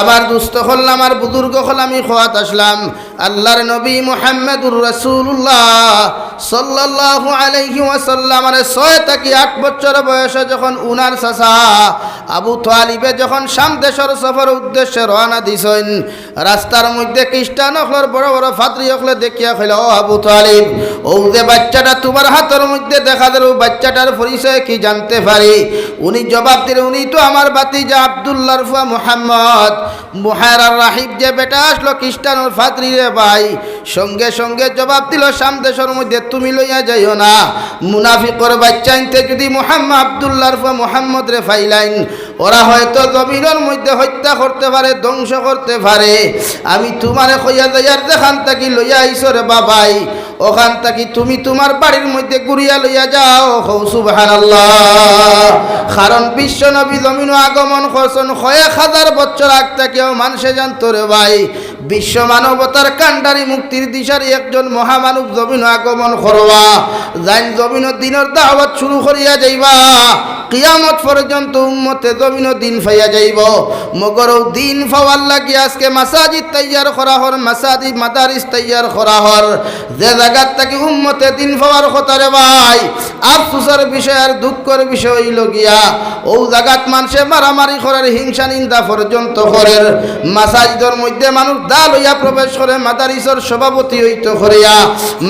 আবার দুস্থ হলাম, আর বুজুর্গ হল আমি খোয়াত আসলাম। আল্লাহর নবী মুহাম্মদুর রসুল্লাহ সাল্লাল্লাহু আলাইহি ওয়াসাল্লাম আরে ছয় থেকে আট বছর বয়সে যখন উনার চাচা আবু তালিবে যখন শাম দেশের সফর উদ্দেশ্যে রওনা দিছেন রাস্তার মধ্যে খ্রিস্টান হকলের বড় বড় ফাদ্রি হকলে দেখিয়া ফেলে, ও আবু তালিম ও যে বাচ্চাটা তোমার হাতের মধ্যে দেখা দিল বাচ্চাটার পরিচয় কি জানতে পারি? উনি জবাব দিলে, উনি তো আমার বাতিজা আবদুল্লার ফুয়া মোহাম্মদ মুহারার রাহিব যে বেটা আসলো খ্রিস্টানোর ফাদ্রি রে ভাই সঙ্গে সঙ্গে জবাব দিল, সামদেশের মধ্যে তুমি লইয়া যাইও না। মুনাফিকর বাচ্চা আনতে যদি মুহাম্মদ আব্দুল্লাহ রফা মুহাম্মদ রে ফাইলাইন, ওরা হয়তো জমিনের মধ্যে হত্যা করতে পারে, ধ্বংস করতে পারে। আমি তোমারে কইয়া যাইয়ার দেখান তাকি লইয়া আইসো রে বাবাই, ওখান থাকি তুমি তোমার বাড়ির মধ্যে ঘুরিয়া লইয়া যাও। হৌ সুবহানাল্লাহ। কারণ বিশ্ব নবী জমিন আগমন করছেন, কয়েক হাজার বছর আগ থেকেও মানুষে জানতো রে ভাই বিশ্ব মানবতার কাণ্ডারি মুক্তির দিশারি একজন মহামানব জমিন আগমন করবা। যাইন জমিন দিনের দাওয়াত শুরু করিয়া যাইবা। কিয়ামত পর্যন্ত উম্মতে জমিন দিন ফাইয়া যাইব। মগর দিন ফাওয়ার লাগি আজকে মাসাজিদ তৈয়ার করা হর, মাসাজিদ মাদারিস তৈয়ার করা হর। যে জায়গার থেকে উম্মতে দিন ফাওয়ার খতারে ভাই, আফসোসের বিষয় আর দুঃখের বিষয় হইল গিয়া, ও জায়গাত মানুষে মারামারি করার হিংসা নিন্দা পর্যন্ত করের মাসাজিদের মধ্যে মানুষ দা লইয়া প্রবেশ করে, মাদারিসর সভাপতি হইতে করিয়া,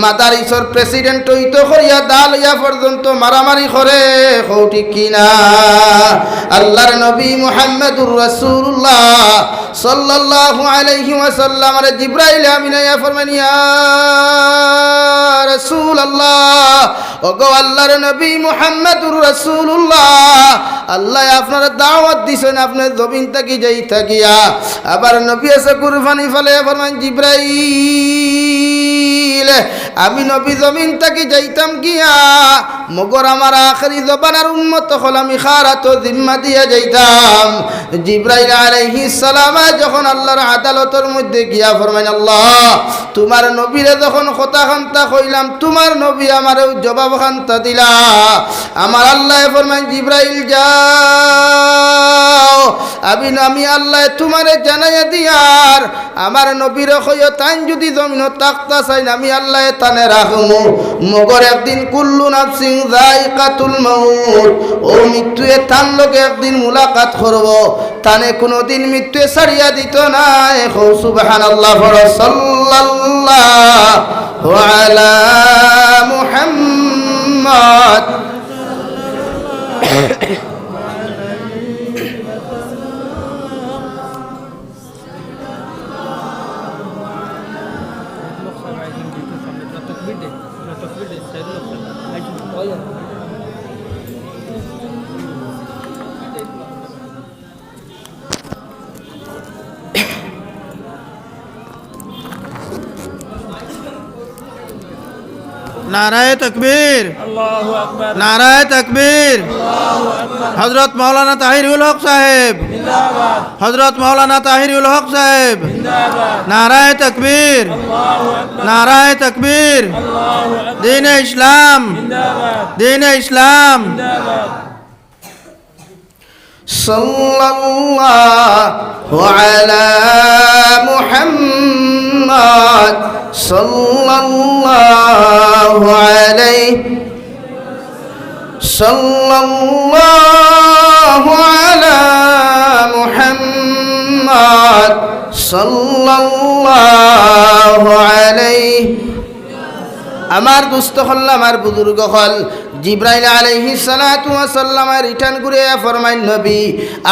মাদারিসর প্রেসিডেন্ট হইতে করিয়া দা লইয়া পর্যন্ত মারামারি করে কৌটি কিনা? আল্লাহর নবী মুহাম্মদুর রাসূলুল্লাহ সাল্লাল্লাহু আলাইহি ওয়াসাল্লাম, আর জিব্রাইল আমিনায়া ফরমান ইয়া রাসূলুল্লাহ, ওগো আল্লাহর নবী মুহাম্মাদুর রাসূলুল্লাহ, আল্লাহ আপনার দাওয়াত দিছেন, আপনার জমিন থাকি যাই থাকিয়া। আবার নবী আছে কুরবানি ফলে ফরমান জিব্রাইল আমি নবী জমিন থাকি যাইতাম গিয়া, মগর আমার আখরি জবানার উন্মত হল, আমি খারাত জিম্মা দিয়া যাইতাম। জিব্রাইল আলাইহিস সালাম যখন আল্লাহর আদালতের মধ্যে গিয়া ফরমান আল্লাহ, তোমার নবীরে যখন কথা খান্তা কইলাম তোমার নবী আমার জবাব খান্তা দিলা। আমার আল্লাহ ফরমান জিব্রাইল যাও আমি আমি আল্লাহ তোমারে জানাইয়া দিয়ার আমার নবীর কইও তাই যদি জমিন তাকতা চাইন আমি আল্লাহ তানে রাখমু মগর একদিন কুল্লু নাফসিং যাই কাতুল মাউত ও মৃত্যুয়ে তান লোকে একদিন মুলাকাত করব তানে কোনোদিন মৃত্যুয়ে ছাড়িয়া দিত না হো সুবহানাল্লাহ ফর সাল্লাল্লাহু আলা মুহাম্মদ নারায় তকবীর আল্লাহু আকবার নারায় তকবীর হজরত মৌলানা তাহিরুল হক সাহেব জিন্দাবাদ হজরত মৌলানা তাহিরুল হক সাহেব জিন্দাবাদ নারায় তকবীর আল্লাহু আকবার নারায় তকবীর আল্লাহু আকবার দিন ইসলাম জিন্দাবাদ দিন ইসলাম জিন্দাবাদ صلى الله على محمد صلى الله عليه صلى الله على محمد صلى الله عليه আমার দুস্থ হল আমার বুজুর্গ হল জিব্রাইল আলহি সালাতু ওয়াসাল্লাম রিটার্ন করে ফরমাইন, নবী,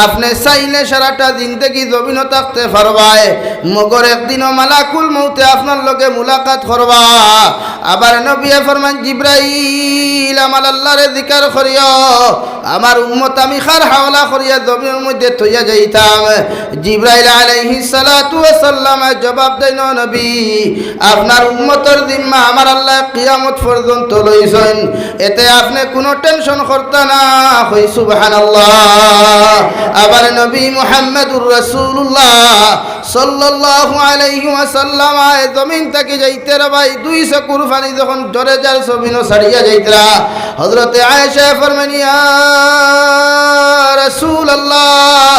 আপনি চাইলে সারাটা জিন্দগি জমিন থাকতে পারবায় মগর একদিনও মালাকুল মৌতে আপনার লোকে মুলাকাত করবা। আবার নবী ফরমান জিব্রাইল, আমার আল্লাহরে জিকার করিও। আমার উম্মত, আমি খার হাওলা করিয়া জমিনের মধ্যে থইয়া যাইতাম। জিব্রাইল আলাইহি সালাতু ওয়াসাল্লাম জবাব দেন নবী, আপনার উম্মতর জিম্মা আমার আল্লাহ কিয়ামত পর্যন্ত লইছেন। এতে আপনি কোনো টেনশন করতে না হই সুবহানাল্লাহ। আবার নবী মুহাম্মদুর রাসূলুল্লাহ সাল্লাল্লাহু আলাইহি ওয়াসাল্লাম আয় জমিন থেকে যাইতে রে ভাই দুই চকুর পানি যখন জরে যার জমিনও ছাড়িয়া যাইতরা। হজরতে আয়েশা ফরমানিয়া রসুল আল্লাহ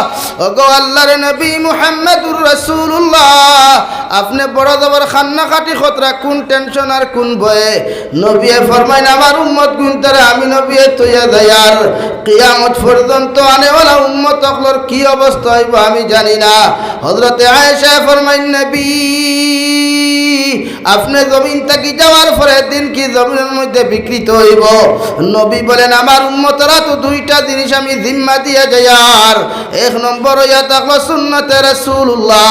ওগো আল্লাহর নবী মুহাম্মদুর রাসূলুল্লাহ, আপনি বড় জবর খান্না কাটি খতরা, কোন টেনশন আর কোন ভয়ে? নবিয়ে ফরমাইন, আমার উম্মত গুনতারে, আমি নবিয়ে তৈয়া দয়ার। কিয়ামত পর্যন্ত আনেওয়ালা উম্মত অকলর কি অবস্থা হইব আমি জানি না। হজরতে আয়েশা ফরমাইন, নবী আপনি জমিন থাকি যাওয়ার পরে দিন কি জমিনের মধ্যে বিকৃত হইব? নবী বলেন, আমার উম্মতরা তো দুইটা জিনিস আমি জিম্মা দিয়ে যাই, আর এক নম্বর ইয়া থাকল সুন্নতে রাসূলুল্লাহ,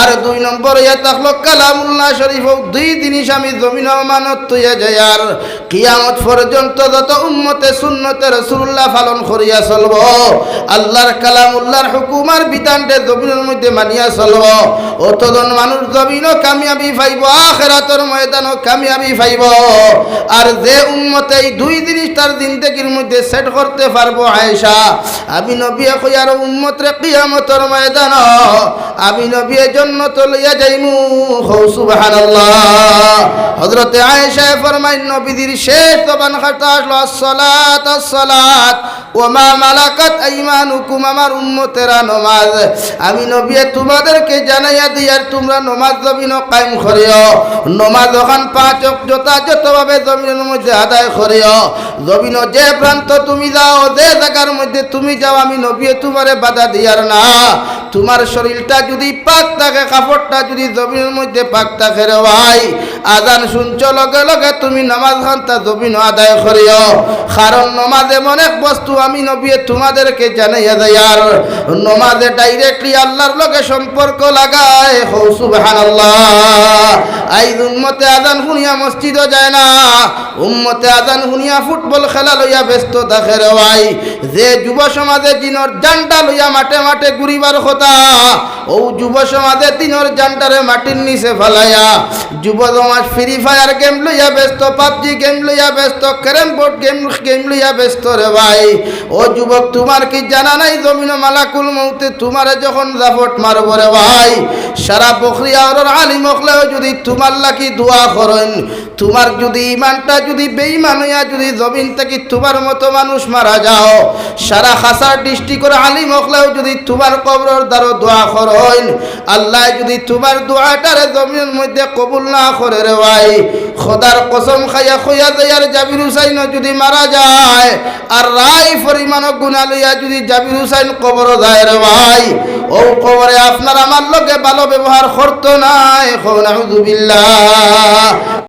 আর দুই নম্বর ইয়া থাকল কালামুল্লাহ শরীফ দুই জিনিস আমি জমিন মানত তুইয়া যাই, আর কিয়ামত পর্যন্ত যত উম্মতে সুন্নতে রাসূলুল্লাহ পালন করিয়া চলব, আল্লাহর কালামুল্লাহর হুকুমার বিধানটে জমিনের মধ্যে মানিয়া চলব, অতজন মানুষ জমিনও কামিয়াবি পাইব আখেরাতর ময়দানও কামিয়াবি পাইব। আর যে উম্মতে এই দুই জিনিস তার জিন্দগির মধ্যে সেট করতে পারব আয়েশা, আমি নবী কইয়ার উম্মতরে কিয়ামতর ময়দান আমি নবী জন্য তো লইয়া যাইমু। হৌ সুবহানাল্লাহ। হযরতে আয়েশা ফরমাই নবীদের শেষ জবান খাটা আসলো, আসসালাত আসসালাত ওমা মালাকাত আইমানুকুম আমার উম্মতেরা নমাজ। আমি নবী, তোমাদেরকে জানাইয়া দিয়ার তোমরা নমাজ জমিন কায়েম করিও। নমাজ ওখান পাঁচ যথাযথভাবে জমিনের মধ্যে আদায় করিও। জমিন যে প্রান্ত তুমি যাও, যে জায়গার মধ্যে তুমি যাও, আমি নবী তোমারে বাধা দিয়ার না। তোমার শরীরটা যদি পাক থাকে, কাপড়টা যদি জমিনের মধ্যে পাক থাকে রে ভাই, আজান শুনছ লগে লগে তুমি নামাজ খানটা জমিন আদায় করিও। কারণ নমাজ এক বস্তু, আমি নবী তোমাদেরকে জানাইয়া দেয় নমাজে ডাইরেক্টলি আল্লাহর লগে সম্পর্ক লাগায়। হৌ, সুবহানাল্লাহ। আই উম্মতে আজান শুনিয়া মসজিদও যায় না। উম্মতে আজান শুনিয়া ফুটবল খেলা লইয়া ব্যস্ত থাকে ভাই। যে যুব সমাজে দিনর জানটা লইয়া মাঠে মাঠে ঘুরিবার কথা, ও যুব সমাজে দিনর জানটারে মাটির নিচে ফেলাইয়া, যুব সমাজ ফ্রি ফায়ার গেম লইয়া ব্যস্ত, পাবজি গেম লইয়া ব্যস্ত, ক্যারেম বোর্ড গেম গেম লইয়া ব্যস্ত রে ভাই। ও যুবক, তোমার কি জানা নাই জমিন মালাকুল মৌতে তোমারে যখন জাফট মারব রে ভাই। সারা বকরিয়া ওর আলিম যদি তোমার লাগি দোয়া করেন। তোমার যদি ইমানটা যদি বেইমান হইয়া যদি জমিন থেকে তোমার মতো মানুষ মারা যাও, সারা হাসার করে আলিম হকলেও যদি তোমার কবরের দ্বারো দোয়া করেন, আল্লাহ যদি তোমার দোয়াটারে জমিনের মধ্যে কবুল না করে রে ভাই খোদার কসম খাইয়া খুইয়া দেয়ার জাবির হুসাইন যদি মারা যায়, আর রায় পরিমাণ গুণা লইয়া যদি জাবির হুসাইন কবর যায় রে ভাই। ও কবরে আপনার আমার লগে ভালো ব্যবহার করতো নাই খোনা